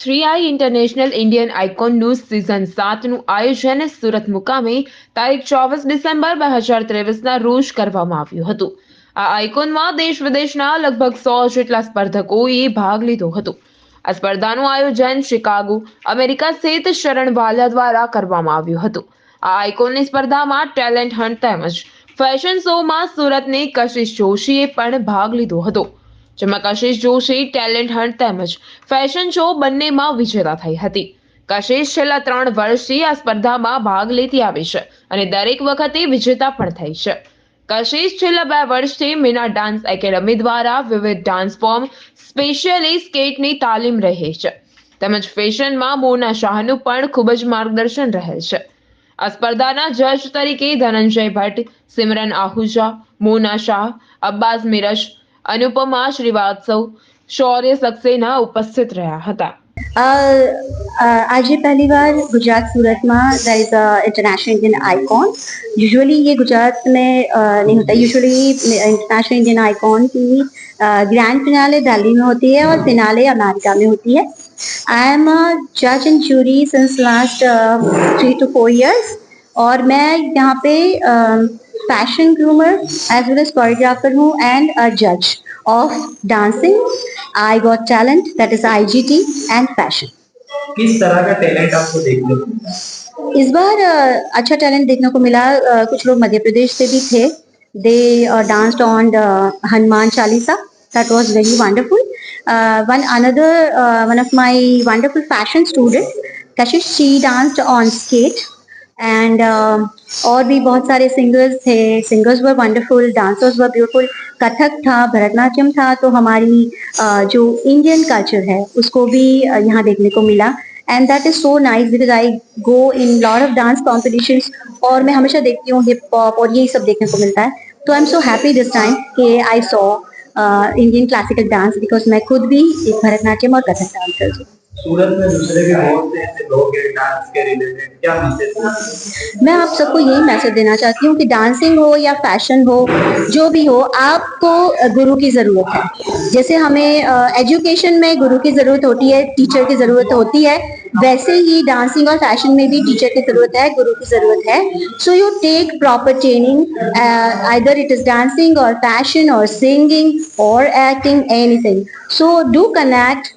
Three I international Indian આઇકોનનું season સાતનું આયોજન સુરત મુકામે તારીખ ચોવીસ ડિસેમ્બર બે હજાર ત્રેવીસના રોજ કરવામાં આવ્યું હતું આ આઇકોનમાં દેશ વિદેશના લગભગ સો જેટલા સ્પર્ધકોએ ભાગ લીધો હતો આ સ્પર્ધાનું આયોજન શિકાગો અમેરિકા સ્થિત શરણ વાલા દ્વારા કરવામાં આવ્યું હતું આ આઇકોનની સ્પર્ધામાં ટેલેન્ટ હન્ટ તેમજ ફેશન શોમાં સુરતની કશિશ જોશીએ પણ ભાગ લીધો હતો જેમાં કશિશ જોશી ટેલેન્ટ હન્ટ તેમજ ફેશન શો બંનેમાં વિજેતા થઈ હતી. કશિશ છેલ્લા ત્રણ વર્ષથી આ સ્પર્ધામાં ભાગ લેતી આવી છે અને દરેક વખતે વિજેતા પણ થઈ છે. કશિશ છેલ્લા બે વર્ષથી મીના ડાન્સ એકેડમી દ્વારા વિવિધ ડાન્સ ફોર્મ સ્પેશિયલી સ્કેટની તાલીમ રહે છે. તેમજ ફેશનમાં મોના શાહનું પણ ખૂબ જ માર્ગદર્શન રહે છે. આ સ્પર્ધાના જજ તરીકે ધનંજય ભટ્ટ, સિમરન આહુજા, મોના શાહ, અબ્બાસ મિરજ અનુપમા શ્રીવાસ્તવ શૌર્ય સક્સેના ઉપસ્થિત રહ્યા હતા અ, અ, આજે પહેલી વાર ગુજરાત सूरत में there is a international Indian icon usually ये गुजरात में अ, नहीं होता यूजुअली इंटरनेशनल इंडियन आइकॉन की ग्रैंड फिनाले दिल्ली में होती है और फिनाले अमेरिका में होती है आई एम अ जज and jury since last three two four years और मैं यहाँ पे fashion groomer as well as choreographer हूँ एंड अ जज of dancing I got talent that is I G T and fashion किस तरह का टैलेंट आपको देखने को मिला? इस बार अच्छा टैलेंट देखने को मिला। कुछ लोग मध्य प्रदेश से भी थे। They danced on Hanuman Chalisa that was very wonderful one another one of my wonderful fashion student Kashish she danced on skate and और भी बहुत सारे सिंगर्स थे। Singers were wonderful dancers were beautiful Kathak था भरतनाट्यम था तो हमारी अ, जो इंडियन कल्चर है उसको भी अ, यहाँ देखने को मिला। And that is so nice because I go in lot of dance competitions और मैं हमेशा देखती हूँ हिप हॉप और यही सब देखने को मिलता है। तो I am so happy this time कि I saw Indian classical dance because मैं खुद भी एक भरतनाट्यम और कथक डांसर हूँ। सूरत में दूसरे भी बहुत से ऐसे लोग हैं डांस के रिलेटेड क्या मैसेज मैं आप सबको यही मैसेज देना चाहती हूँ कि डांसिंग हो या फ़ैशन हो, जो भी हो, आपको गुरु की ज़रूरत है। जैसे हमें एजुकेशन में गुरु की ज़रूरत होती है टीचर की ज़रूरत होती है, वैसे ही डांसिंग और फ़ैशन में भी टीचर की ज़रूरत है, गुरु की ज़रूरत है। So you take proper training either it is dancing और फ़ैशन और सिंगिंग और acting anything so do connect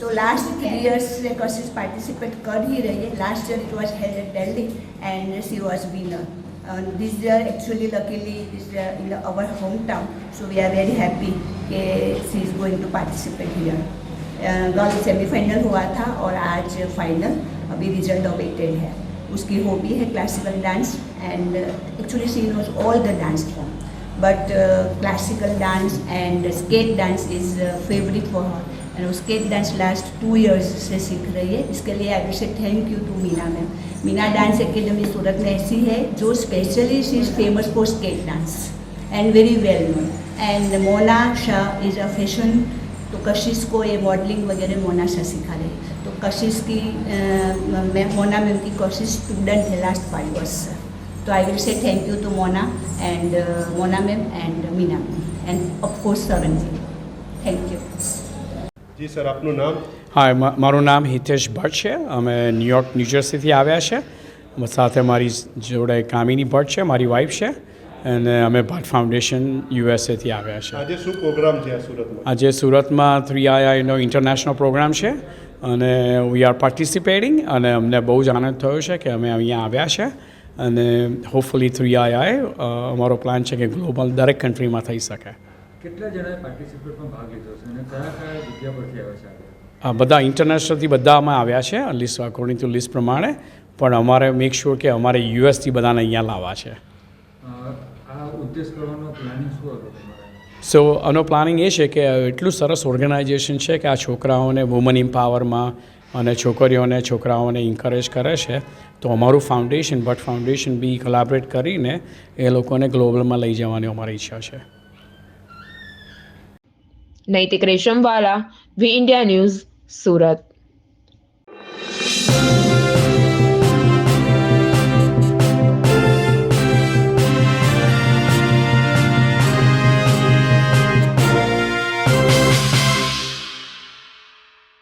तो लास्ट थ्री इयर्स से कशिश पार्टिसिपेट कर ही रही है. Last year it was held at Delhi and she was winner this year actually luckily is in our hometown so we are very happy कि she is going to participate here girl semifinal हुआ था और आज final अभी result awaited है. उसकी hobby है classical dance and actually she knows all the dance form but classical dance and skate dance is favourite for her वो skate dance last two years से सीख रही है। इसके लिए I say thank you to Meena ma'am Meena dance academy Surat में ऐसी है, जो specially she is famous for skate dance and very well known and Mona Shah is a fashion तो कशिश को ये मॉडलिंग वगैरह मोना शाह सिखा रही है। तो कशिश की मैं मोना मैम की कोशिश स्टूडेंट है लास्ट फाइव ईयर्स तो I will say thank you to Mona and Mona ma'am and Meena ma'am and of course Saran ji thank you ji sir આપનું નામ? હા મારું નામ હિતેશ ભટ્ટ છે. અમે ન્યુયોર્ક ન્યૂજર્સીથી આવ્યા છે. સાથે મારી જોડે કામિની ભટ્ટ છે મારી વાઈફ છે. અને અમે ભટ્ટ ફાઉન્ડેશન યુએસએથી આવ્યા છે. આજે શું પ્રોગ્રામ છે સુરતમાં? આજે સુરતમાં થ્રી આઈઆઈનો ઇન્ટરનેશનલ પ્રોગ્રામ છે. અને વી આર પાર્ટિસિપેટિંગ અને અમને બહુ જ આનંદ થયો છે કે અમે અહીંયા આવ્યા છે. અને હોપફુલી થ્રી આઈઆઈ અમારો પ્લાન છે કે ગ્લોબલ દરેક કન્ટ્રીમાં થઈ શકે. કેટલા જણાએ પાર્ટિસિપેટમાં ભાગ લીધો છે અને કયા કયા જગ્યા પરથી આવ્યા છે હા બધા ઇન્ટરનેશનલથી બધા અમે આવ્યા છે લિસ્ટ અકોર્ડિંગ ટુ લિસ્ટ પ્રમાણે પણ અમારે મેક શ્યોર કે અમારે યુએસથી બધાને અહીંયા લાવવા છે. આ ઉદ્દેશ કરવાનો પ્લાનિંગ શું હતો સો આનો પ્લાનિંગ એ છે કે એટલું સરસ ઓર્ગેનાઇઝેશન છે કે આ છોકરાઓને વુમન ઇમ્પાવરમાં અને છોકરીઓને છોકરાઓને ઇન્કરેજ કરે છે તો અમારું ફાઉન્ડેશન ભટ્ટ ફાઉન્ડેશન બી કોલાબરેટ કરીને એ લોકોને ગ્લોબલમાં લઈ જવાની અમારી ઈચ્છા છે. Naitik Reshamwala V India news Surat